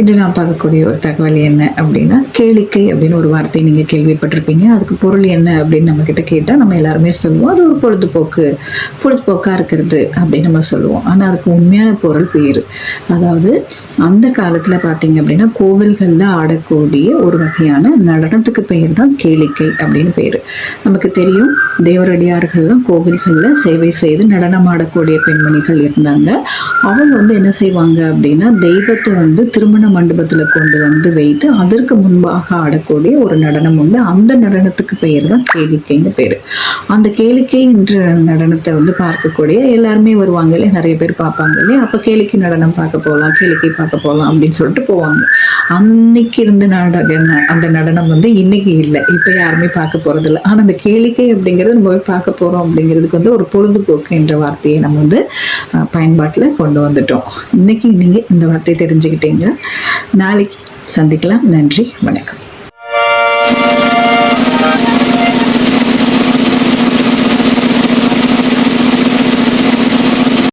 இன்று நான் பார்க்கக்கூடிய ஒரு தகவல் என்ன அப்படின்னா கேளிக்கை அப்படின்னு ஒரு வார்த்தை நீங்கள் கேள்விப்பட்டிருப்பீங்க. அதுக்கு பொருள் என்ன அப்படின்னு நம்ம கிட்ட கேட்டால் நம்ம எல்லாருமே சொல்லுவோம். அது ஒரு பொழுதுபோக்கு பொழுதுபோக்காக இருக்கிறது அப்படின்னு நம்ம சொல்லுவோம். ஆனால் அதுக்கு உண்மையான பொருள் பேர். அதாவது அந்த காலத்தில் பார்த்தீங்க அப்படின்னா கோவில்களில் ஆடக்கூடிய ஒரு வகையான நடனத்துக்கு பெயர் தான் கேளிக்கை அப்படின்னு பேர். நமக்கு தெரியும் தேவரடியார்கள்லாம் கோவில்களில் சேவை செய்து நடனம் ஆடக்கூடிய பெண்மணிகள் இருந்தாங்க. அவங்க வந்து என்ன செய்வாங்க அப்படின்னா தெய்வத்தை வந்து திருமண மண்டபத்தில் கொண்டு வந்து வைத்து அதற்கு முன்பாக ஆடக்கூடிய ஒரு நடனம் உண்டு. அந்த நடனத்துக்கு பெயர் தான் கேளிக்கைன்னு பேர். அந்த கேளிக்கை என்ற நடனத்தை வந்து பார்க்கக்கூடிய எல்லாருமே வருவாங்க இல்லையா? நிறைய பேர் பார்ப்பாங்க இல்லையா? அப்போ கேளிக்கை நடனம் பார்க்க போகலாம் கேளிக்கை பார்க்க போகலாம் அப்படின்னு சொல்லிட்டு போவாங்க. அன்னைக்கு இருந்த நாடகம் அந்த நடனம் வந்து இன்னைக்கு இல்லை. இப்போ யாருமே பார்க்க போகிறதில்ல ஆனால் அந்த கேளிக்கை அப்படிங்கிறது நம்ம போய் பார்க்க போகிறோம் அப்படிங்கிறதுக்கு வந்து ஒரு பொழுதுபோக்கு என்ற வார்த்தையை நம்ம வந்து பயன்பாட்டில் கொண்டு வந்துட்டோம். இன்னைக்கு நீங்கள் இந்த வார்த்தையை தெரிஞ்சுக்கிட்டீங்க நாளைக்கு சந்திக்கலாம். நன்றி. வணக்கம்.